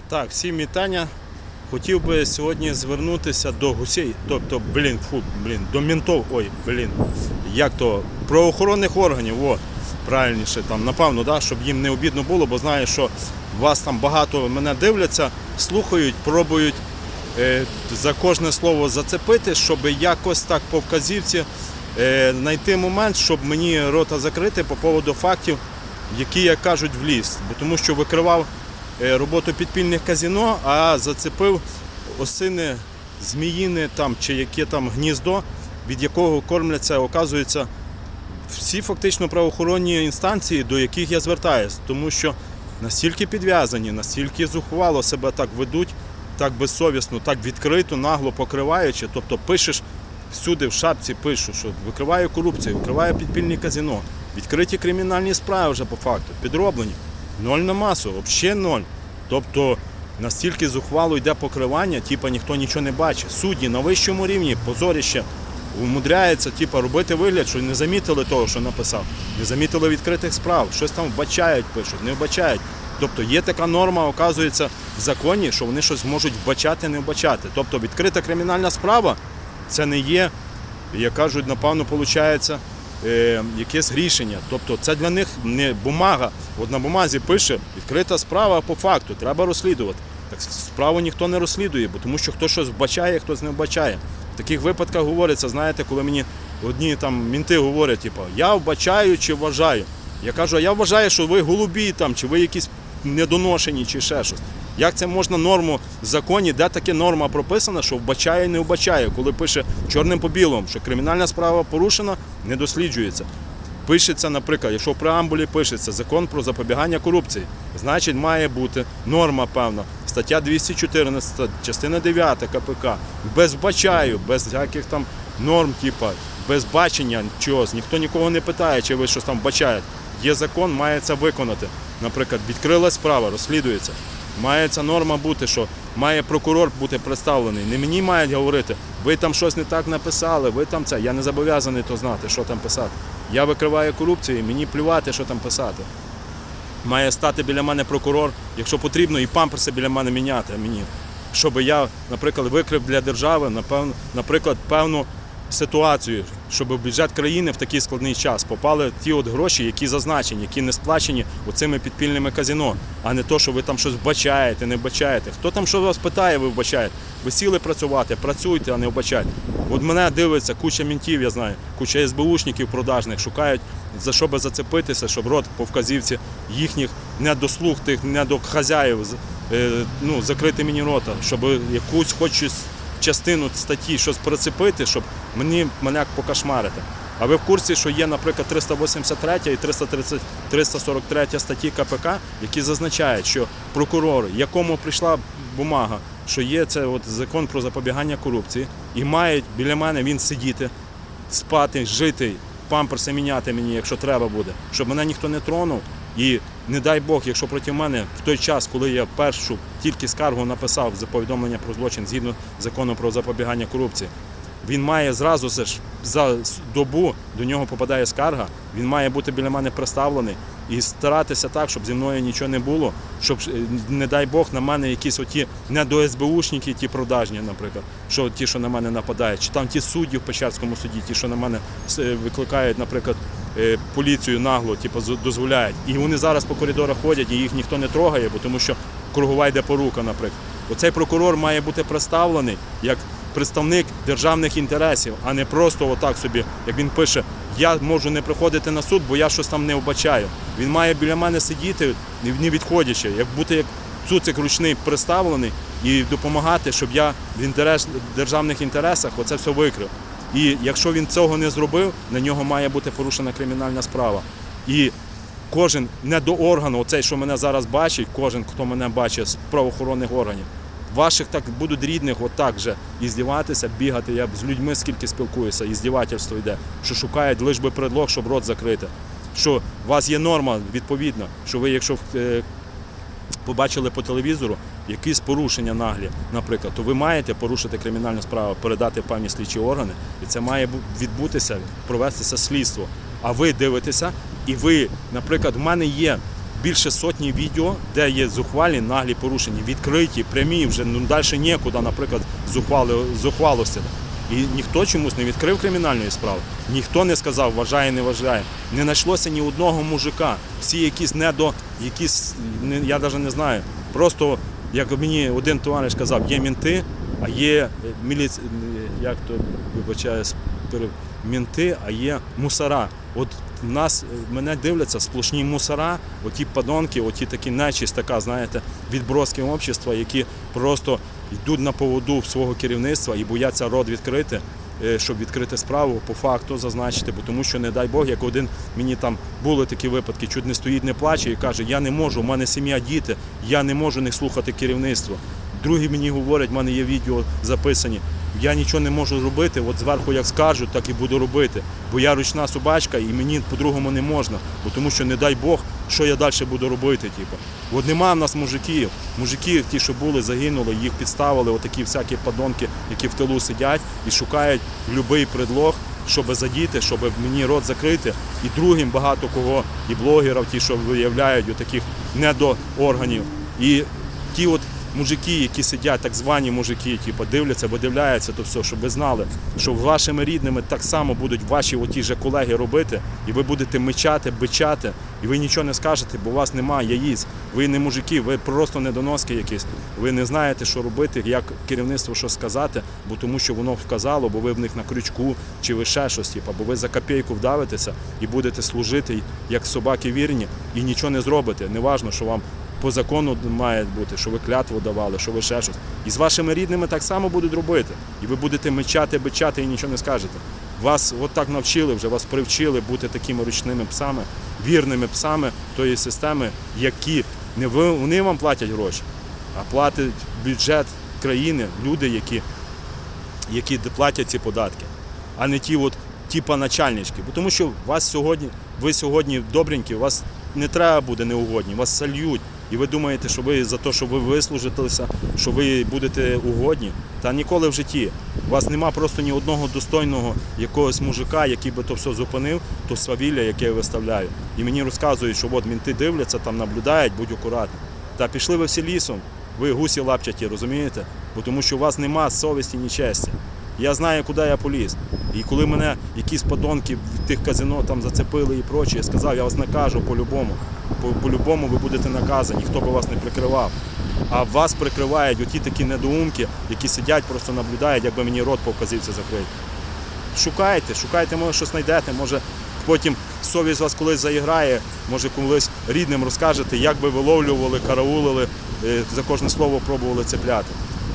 Так, всім вітання. Хотів би сьогодні звернутися до гусей, тобто, блін, фу, блін, до ментов, ой, блін, як то, правоохоронних органів, о, правильніше, там, напевно, да, щоб їм не обідно було, бо знаю, що вас там багато мене дивляться, слухають, пробують е, за кожне слово зацепити, щоб якось так по вказівці е, знайти момент, щоб мені рота закрити по поводу фактів, які, як кажуть, ліс. Бо тому що викривав роботу підпільних казіно, а зацепив осине зміїне там чи яке там гніздо, від якого кормляться, оказується, всі фактично правоохоронні інстанції, до яких я звертаюся, тому що настільки підв'язані, настільки зухвало себе так ведуть, так безсовісно, так відкрито, нагло покриваючи. Тобто пишеш всюди в шапці, пишу, що викриває корупцію, викриває підпільні казино, відкриті кримінальні справи вже по факту, підроблені. Ноль на масу, взагалі ноль. Тобто настільки зухвало йде покривання, типа ніхто нічого не бачить. Судді на вищому рівні, позоріще, умудряється типа, робити вигляд, що не замітили того, що написав, не замітили відкритих справ, щось там вбачають, пишуть, не вбачають. Тобто є така норма, оказується, в законі, що вони щось можуть вбачати, не вбачати. Тобто відкрита кримінальна справа це не є, як кажуть, напевно, виходить, якесь рішення. Тобто це для них не бумага. От на бумазі пише відкрита справа по факту, треба розслідувати. Так справу ніхто не розслідує, бо тому що хтось щось вбачає, хтось не вбачає. В таких випадках говориться, знаєте, коли мені одні там мінти говорять, типу, я вбачаю чи вважаю. Я кажу, а я вважаю, що ви голубі там, чи ви якісь недоношені, чи ще щось. Як це можна норму в законі, де таке норма прописана, що вбачає, і не вбачає, коли пише чорним по білому, що кримінальна справа порушена, не досліджується. Пишеться, наприклад, якщо в преамбулі пишеться закон про запобігання корупції, значить має бути норма певна. Стаття 214, частина 9 КПК. Без бачаю, без всяких там норм, типа, без бачення чогось. Ніхто нікого не питає, чи ви щось там бачаєте. Є закон, має це виконати. Наприклад, відкрилась справа, розслідується. Має ця норма бути, що має прокурор бути представлений. Не мені мають говорити, ви там щось не так написали, ви там це. Я не зобов'язаний то знати, що там писати. Я викриваю корупцію, мені плювати, що там писати. Має стати біля мене прокурор, якщо потрібно, і памперси біля мене міняти мені. Щоб я, наприклад, викрив для держави, наприклад, певну ситуацію, щоб в бюджет країни в такий складний час попали ті от гроші, які зазначені, які не сплачені оцими підпільними казино, а не то, що ви там щось вбачаєте, не вбачаєте. Хто там що вас питає, ви вбачаєте? Ви сіли працювати, працюйте, а не вбачайте. От мене дивиться куча мінтів, я знаю, куча СБУшників продажних шукають за що би зацепитися, щоб рот по вказівці їхніх недослуг тих недохазяїв е, ну, закрити мені рота, щоб якусь хоч щось частину статті щось прицепити, щоб мені мене покашмарити. А ви в курсі, що є, наприклад, 383 і 330, 343 статті КПК, які зазначають, що прокурор, якому прийшла бумага, що є це от закон про запобігання корупції, і має біля мене він сидіти, спати, жити, памперси міняти мені, якщо треба буде, щоб мене ніхто не тронув. І не дай Бог, якщо проти мене в той час, коли я першу тільки скаргу написав за повідомлення про злочин згідно закону про запобігання корупції, він має зразу же ж за добу до нього попадає скарга, він має бути біля мене представлений і старатися так, щоб зі мною нічого не було, щоб е, не дай Бог на мене якісь оті не до СБУшники, ті продажні, наприклад, що ті, що на мене нападають, чи там ті судді в Печерському суді, ті, що на мене е, викликають, наприклад, поліцію нагло, типу, дозволяють. І вони зараз по коридорах ходять, і їх ніхто не трогає, бо тому що кругова йде порука, наприклад. Оцей прокурор має бути представлений як представник державних інтересів, а не просто отак собі, як він пише, я можу не приходити на суд, бо я щось там не вбачаю. Він має біля мене сидіти, не відходячи, як бути як цуцик ручний представлений і допомагати, щоб я в інтерес, державних інтересах оце все викрив. І якщо він цього не зробив, на нього має бути порушена кримінальна справа. І кожен не до органу, оцей, що мене зараз бачить, кожен, хто мене бачить з правоохоронних органів, ваших так будуть рідних, отак же і здіватися, бігати. Я з людьми скільки спілкуюся, і здівательство йде, що шукають лиш би предлог, щоб рот закрити. Що у вас є норма відповідна, що ви, якщо е, побачили по телевізору якісь порушення наглі, наприклад, то ви маєте порушити кримінальну справу, передати певні слідчі органи, і це має відбутися, провестися слідство. А ви дивитеся, і ви, наприклад, в мене є більше сотні відео, де є зухвалі наглі порушення, відкриті, прямі, вже ну далі нікуди, наприклад, зухвали, зухвалості. І ніхто чомусь не відкрив кримінальної справи, ніхто не сказав, вважає, не вважає. Не знайшлося ні одного мужика. Всі якісь недо, якісь, не- я навіть не знаю. Просто, як мені один товариш казав, є мінти, а є міліці... як то вибачаю, мінти, а є мусора. От в нас мене дивляться сплошні мусора, оті подонки, оті такі нечість, така, знаєте, відброски общества, які просто йдуть на поводу свого керівництва і бояться рот відкрити, щоб відкрити справу, по факту зазначити, бо тому що, не дай Бог, як один мені там були такі випадки, чуть не стоїть, не плаче і каже, я не можу, у мене сім'я, діти, я не можу не слухати керівництво. Другі мені говорять, в мене є відео записані. Я нічого не можу робити, от зверху як скажуть, так і буду робити. Бо я ручна собачка і мені по-другому не можна. Бо тому що не дай Бог, що я далі буду робити. Типу. От нема в нас мужиків. Мужики, ті, що були, загинули, їх підставили, отакі всякі подонки, які в тилу сидять і шукають будь-який предлог, щоб задіти, щоб мені рот закрити. І другим багато кого, і блогерів, ті, що виявляють таких недоорганів. І ті от мужики, які сидять, так звані мужики, типу, дивляться, видивляються, то все, щоб ви знали, що вашими рідними так само будуть ваші оті же колеги робити, і ви будете мечати, бичати, і ви нічого не скажете, бо у вас немає яїць. Ви не мужики, ви просто недоноски якісь. Ви не знаєте, що робити, як керівництво що сказати, бо тому що воно вказало, бо ви в них на крючку, чи ви ще щось, типу, бо ви за копійку вдавитеся і будете служити як собаки вірні, і нічого не зробите. Неважно, що вам по закону має бути, що ви клятву давали, що ви ще щось. І з вашими рідними так само будуть робити. І ви будете мечати, бичати і нічого не скажете. Вас от так навчили вже, вас привчили бути такими ручними псами, вірними псами тої системи, які не ви, вони вам платять гроші, а платить бюджет країни, люди, які, які платять ці податки, а не ті от типа начальнички. Бо тому що вас сьогодні, ви сьогодні добренькі, вас не треба буде неугодні, вас сольють. І ви думаєте, що ви за те, що ви вислужилися, що ви будете угодні. Та ніколи в житті. У вас нема просто ні одного достойного якогось мужика, який би то все зупинив, то свавілля, яке я виставляю. І мені розказують, що от мінти дивляться, там наблюдають, будь акуратний. Та пішли ви всі лісом, ви гусі лапчаті, розумієте? Бо тому що у вас нема совісті ні честі. Я знаю, куди я поліз. І коли мене якісь подонки в тих казино там зацепили і проче, я сказав, я вас накажу по-любому. По- По-любому ви будете наказані, хто би вас не прикривав. А вас прикривають оті такі недоумки, які сидять, просто наблюдають, якби мені рот по закрити. Шукайте, шукайте, може щось знайдете, може потім совість вас колись заіграє, може колись рідним розкажете, як ви виловлювали, караулили, е, за кожне слово пробували цепляти.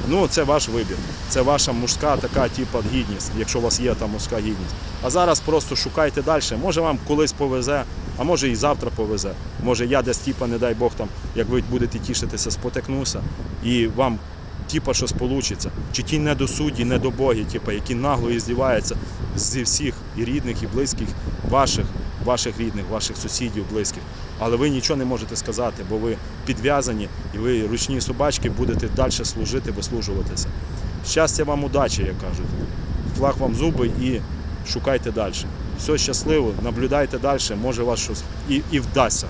Ну, це ваш вибір. Це ваша мужська така, типа, гідність, якщо у вас є там мужська гідність. А зараз просто шукайте далі. Може вам колись повезе, а може і завтра повезе. Може я десь, типа, не дай Бог, там, як ви будете тішитися, спотикнуся, і вам типа щось получиться. Чи ті недосудді, недобоги, типа, які нагло і здіваються зі всіх і рідних, і близьких, ваших, ваших рідних, ваших сусідів, близьких. Але ви нічого не можете сказати, бо ви підв'язані і ви ручні собачки будете далі служити, вислужуватися. Щастя вам, удачі, як кажуть. Флаг вам зуби і шукайте далі. Все щасливо, наблюдайте далі, може вас щось і, і вдасться.